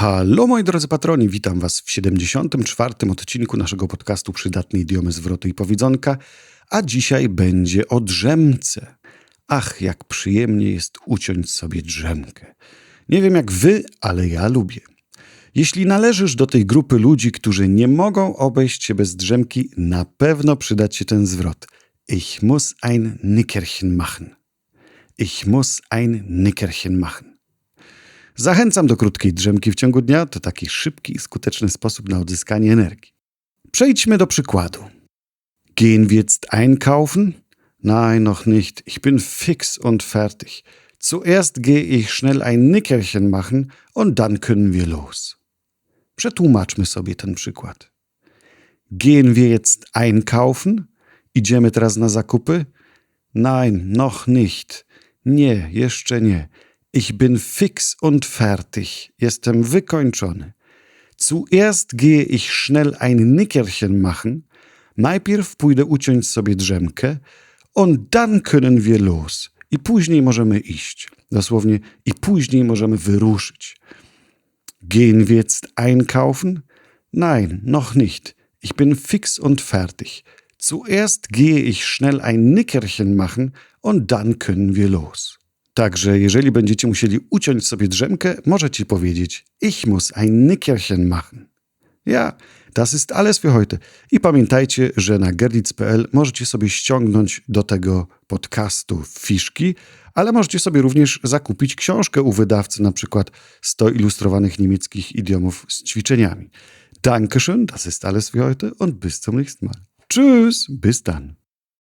Hallo moi drodzy patroni, witam was w 74. odcinku naszego podcastu Przydatne idiomy, zwroty i powiedzonka, a dzisiaj będzie o drzemce. Ach, jak przyjemnie jest uciąć sobie drzemkę. Nie wiem jak wy, ale ja lubię. Jeśli należysz do tej grupy ludzi, którzy nie mogą obejść się bez drzemki, na pewno przydać się ten zwrot. Ich muss ein Nickerchen machen. Ich muss ein Nickerchen machen. Zachęcam do krótkiej drzemki w ciągu dnia. To taki szybki i skuteczny sposób na odzyskanie energii. Przejdźmy do przykładu. Gehen wir jetzt einkaufen? Nein, noch nicht. Ich bin fix und fertig. Zuerst gehe ich schnell ein Nickerchen machen und dann können wir los. Przetłumaczmy sobie ten przykład. Gehen wir jetzt einkaufen? Idziemy teraz na zakupy? Nein, noch nicht. Nie, jeszcze nie. Ich bin fix und fertig. Jestem wykończony. Zuerst gehe ich schnell ein Nickerchen machen. Najpierw pójdę uciąć sobie drzemkę. Und dann können wir los. I później możemy iść. Dosłownie, i później możemy wyruszyć. Gehen wir jetzt einkaufen? Nein, noch nicht. Ich bin fix und fertig. Zuerst gehe ich schnell ein Nickerchen machen und dann können wir los. Także jeżeli będziecie musieli uciąć sobie drzemkę, możecie powiedzieć Ich muss ein Nickerchen machen. Ja, das ist alles für heute. I pamiętajcie, że na gerlitz.pl możecie sobie ściągnąć do tego podcastu fiszki, ale możecie sobie również zakupić książkę u wydawcy, na przykład 100 ilustrowanych niemieckich idiomów z ćwiczeniami. Dankeschön, das ist alles für heute und bis zum nächsten Mal. Tschüss, bis dann.